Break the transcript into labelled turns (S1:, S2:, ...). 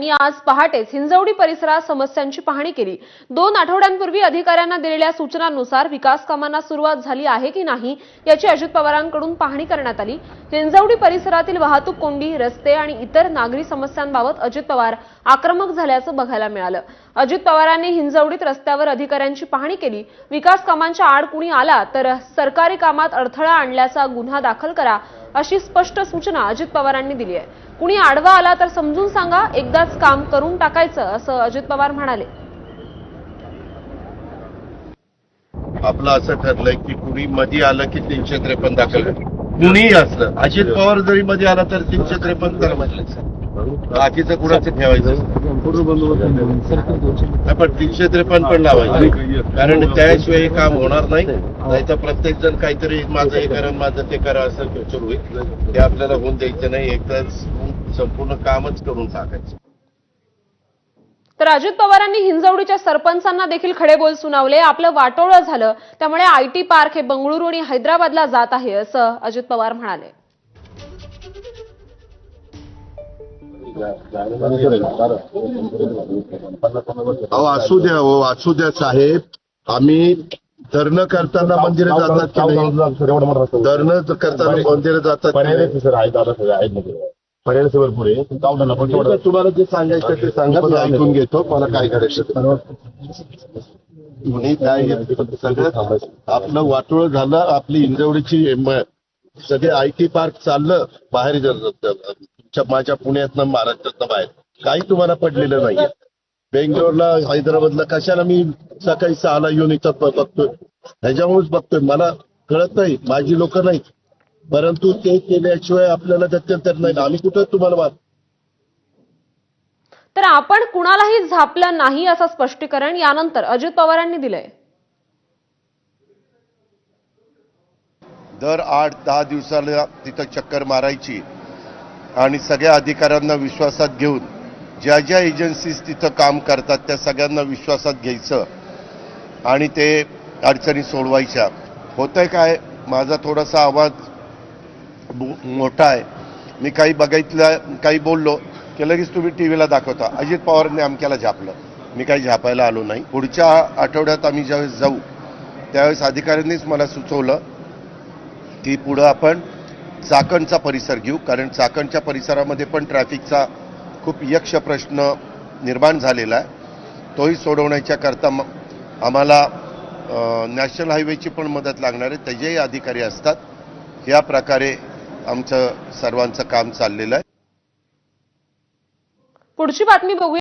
S1: यांनी आज पहाटेच हिंजवडी परिसरात समस्यांची पाहणी केली. दोन आठवड्यांपूर्वी अधिकाऱ्यांना दिलेल्या सूचनांनुसार विकास कामांना सुरुवात झाली आहे की नाही याची अजित पवारांकडून पाहणी करण्यात आली. हिंजवडी परिसरातील वाहतूक कोंडी रस्ते आणि इतर नागरी समस्यांबाबत अजित पवार आक्रमक झाल्याचं बघायला मिळालं. अजित पवारांनी हिंजवडीत रस्त्यावर अधिकाऱ्यांची पाहणी केली. विकास कामांच्या आड कुणी आला तर सरकारी कामात अडथळा आणल्याचा गुन्हा दाखल करा अशी स्पष्ट सूचना अजित पवारांनी दिली आहे. कुणी आडवा आला तर समजून सांगा एकदाच काम करून टाकायचं असं अजित पवार म्हणाले.
S2: आपलं असं ठरलंय की कुणी मध्ये आलं की तीनशे त्रेपन्न दाखल. कुणीही असलं. अजित पवार जरी मध्ये आला तर तीनशे त्रेपन्न करा म्हटलं बाकीचं कुणाचं ठेवायचं? पण तीनशे त्रेपन्न पण लावायचं. कारण त्याशिवाय हे काम होणार नाही. नाहीतर प्रत्येक जण काहीतरी माझं हे करा माझं ते करा असं सुरू होईल. ते आपल्याला होऊन द्यायचं नाही. एकदा संपूर्ण कामच करून टाकायचं.
S1: तर अजित पवारांनी हिंजवडीच्या सरपंचांना देखील खडे बोल सुनावले. आपलं वाटोळं झालं. त्यामुळे आयटी पार्क हे बंगळुरू आणि हैदराबादला जात आहे असं अजित पवार म्हणाले.
S2: अहो असू द्या हो असू द्या साहेब. आम्ही धरणं करताना मंदिरं जातात की नाही? धरणं करताना मंदिरं जातात की नाही?
S3: पर्याय भरपूर आहे पण तेवढं
S2: तुम्हाला जे सांगायचं ते सांगा मी ऐकून घेतो. मला काय करायचं ते. मी काय सगळं आपलं वाटोळ झालं आपली इंजवडीची सगळे आय टी पार्क चाललं बाहेर ज- तुमच्या माझ्या पुण्यातनं महाराष्ट्रातनं बाहेर. काही तुम्हाला पडलेलं नाहीये. बेंगलोरला हैदराबादला कशाला मी सकाळी सहाला येऊन इथं बघतोय? ह्याच्यामुळेच बघतोय. मला कळत नाही. माझी लोक नाही परंतु ते केल्याशिवाय आपल्याला गत्यंतर नाही. आम्ही कुठं तुम्हाला
S1: तर आपण कुणालाही झापलं नाही असं स्पष्टीकरण यानंतर अजित पवारांनी दिलंय.
S2: दर आठ दहा दिवसाला तिथं चक्कर मारायची. आणि सगळ्या अधिकाऱ्यांना विश्वासात घेऊन ज्या ज्या एजन्सीज तिथं काम करतात त्या सगळ्यांना विश्वासात घ्यायचं आणि ते अडचणी सोडवायच्या. होतंय काय? माझा थोडासा आवाज मोठा आहे. मी काही बघितलं काही बोललो की लगेच तुम्ही टी व्हीला दाखवता. अजित पवारांनी आमक्याला झापलं. मी काही झापायला आलो नाही. पुढच्या आठवड्यात आम्ही ज्यावेळेस जाऊ त्यावेळेस अधिकाऱ्यांनीच मला सुचवलं की पुढं आपण चाकणचा परिसर घेऊ कारण चाकणच्या परिसरामध्ये पण ट्रॅफिकचा खूप यक्ष प्रश्न निर्माण झालेला आहे. तोही सोडवण्याच्या करता आम्हाला नॅशनल हायवेची पण मदत लागणार आहे. त्याचेही अधिकारी असतात. या प्रकारे आमचं सर्वांचं काम चाललेलं आहे.
S1: पुढची बातमी बघूया.